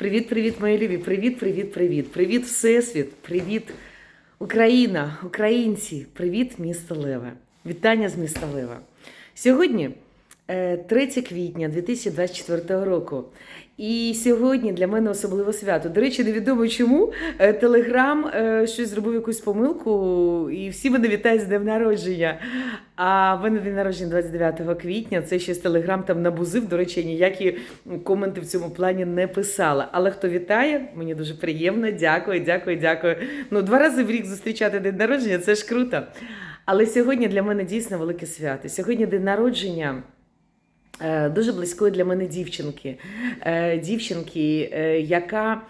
Привіт, привіт, мої любі! Привіт, привіт, Всесвіт! Привіт, Україна, українці! Привіт, місто Леве! Вітання з міста Лева! Сьогодні 3 квітня 2024 року. І сьогодні для мене особливе свято. До речі, невідомо чому е, Телеграм е, щось зробив якусь помилку, і всі мене вітають з днем народження. А в мене день народження 29 квітня. Це щось Телеграм там набузив. До речі, ніякі коменти в цьому плані не писала. Але хто вітає, мені дуже приємно. Дякую, дякую, дякую. Ну, два рази в рік зустрічати день народження це ж круто. Але сьогодні для мене дійсно велике свято. Сьогодні день народження. Е, Дуже близької для мене дівчинки, Е, дівчинки, е, яка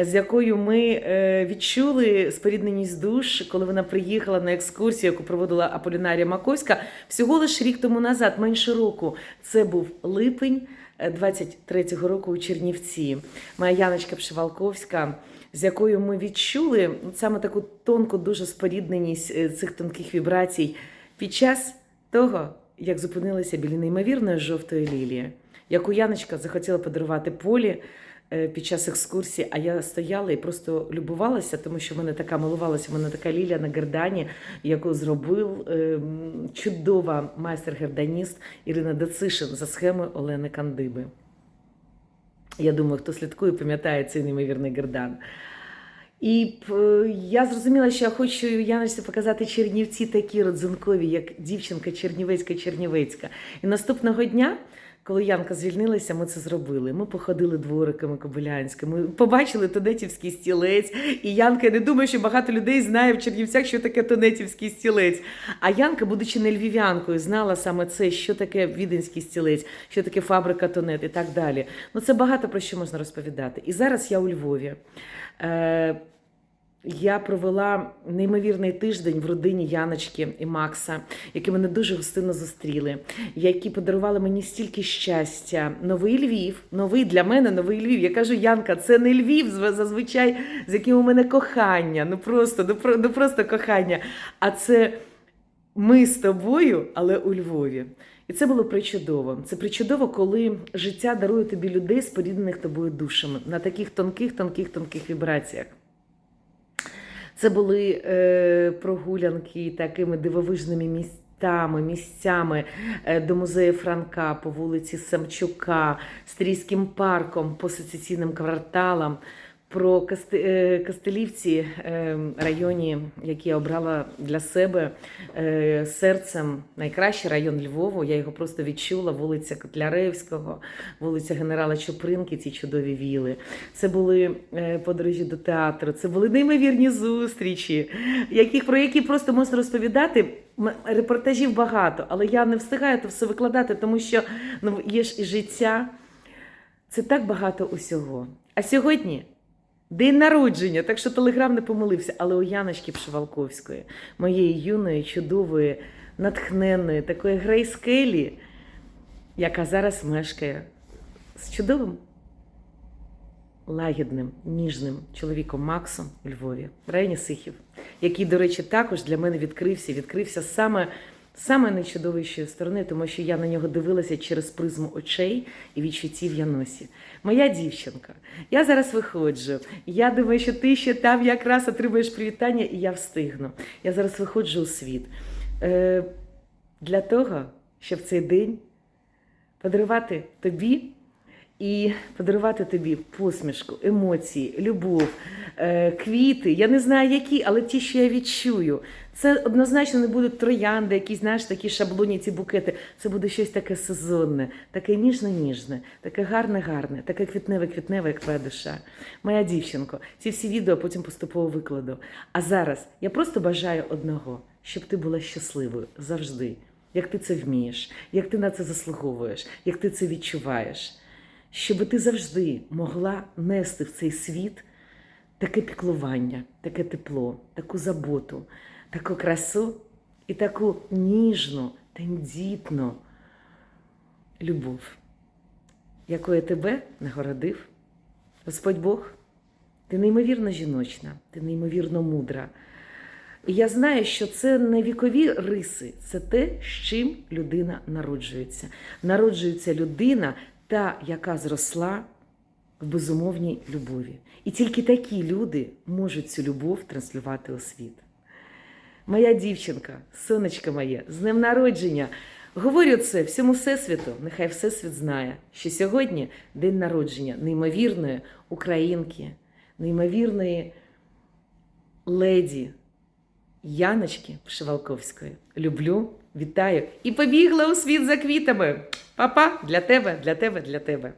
з якою ми відчули спорідненість душ, коли вона приїхала на екскурсію, яку проводила Аполінарія Маковська, всього лиш рік тому назад, менше року. Це був липень е, 23-го року у Чернівці. Моя Яночка Пшивалковська, з якою ми відчули саме таку тонку, дуже спорідненість цих тонких вібрацій під час того, як зупинилися біля неймовірної жовтої лілії, яку Яночка захотіла подарувати полі е, під час екскурсії, а я стояла і просто любувалася, тому що в мене така милувалася, в мене така лілія на гердані, яку зробив е, чудова майстер-герданіст Ірина Дацишин за схемою Олени Кандиби. Я думаю, хто слідкує, пам'ятає цей неймовірний гердан. І я зрозуміла, що я хочу Яночці показати Чернівці такі родзинкові, як дівчинка Чернівецька Чернівецька. І наступного дня, коли Янка звільнилася, ми це зробили. Ми походили двориками Кобилянськими, побачили тонетівський стілець. І Янка, я не думаю, що багато людей знає в Чернівцях, що таке тонетівський стілець. А Янка, будучи не львів'янкою, знала саме це, що таке віденський стілець, що таке фабрика тонет і так далі. Ну це багато про що можна розповідати. І зараз я у Львові. Я провела неймовірний тиждень в родині Яночки і Макса, які мене дуже гостинно зустріли, які подарували мені стільки щастя. Новий Львів, новий для мене новий Львів. Я кажу, Янка, це не Львів зазвичай, з яким у мене кохання. Ну просто, ну, ну просто кохання. А це ми з тобою, але у Львові. І це було причудово. Це причудово, коли життя дарує тобі людей, споріднених тобою душами на таких тонких, тонких, тонких вібраціях. Це були е, прогулянки такими дивовижними містами, місцями е, до музею Франка по вулиці Самчука, Стрійським парком, по сецесійним кварталам. Про Касти- е, Кастелівці е, районі, який я обрала для себе е, серцем найкращий район Львову. Я його просто відчула. Вулиця Котляревського, вулиця Генерала Чопринки, ці чудові віли. Це були подорожі до театру, це були неймовірні зустрічі, яких, про які просто можна розповідати. Репортажів багато, але я не встигаю це все викладати, тому що ну, є ж і життя. Це так багато усього. А сьогодні день народження, так що телеграм не помилився, але у Яночки Пшивалковської, моєї юної, чудової, натхненної, такої Грейс Келлі, яка зараз мешкає з чудовим, лагідним, ніжним чоловіком Максом у Львові, в районі Сихів, який, до речі, також для мене відкрився. Відкрився саме. Саме найчудовішої сторони, тому що я на нього дивилася через призму очей і відчуттів Яносі. Моя дівчинка, я зараз виходжу. Я думаю, що ти ще там якраз отримаєш привітання, і я встигну. Я зараз виходжу у світ. Е, для того, щоб цей день подарувати тобі і подарувати тобі посмішку, емоції, любов, е, квіти. Я не знаю, які, але ті, що я відчую. Це однозначно не будуть троянди, якісь, знаєш, такі шаблоні, ці букети. Це буде щось таке сезонне, таке ніжне-ніжне, таке гарне-гарне, таке квітневе-квітневе, як твоя душа. Моя дівчинко, ці всі відео потім поступово викладу. А зараз я просто бажаю одного, щоб ти була щасливою завжди. Як ти це вмієш, як ти на це заслуговуєш, як ти це відчуваєш, щоб ти завжди могла нести в цей світ таке піклування, таке тепло, таку заботу, таку красу і таку ніжну, тендітну любов, якою тебе нагородив Господь Бог. Ти неймовірно жіночна, ти неймовірно мудра. І я знаю, що це не вікові риси, це те, з чим людина народжується. Народжується людина, та, яка зросла в безумовній любові. І тільки такі люди можуть цю любов транслювати у світ. Моя дівчинка, сонечко моє, з днем народження. Говорю це всьому всесвіту. Нехай всесвіт знає, що сьогодні день народження неймовірної українки, неймовірної леді Яночки Пшивалковської. Люблю, вітаю і побігла у світ за квітами. Папа, для тебе, для тебе, для тебе.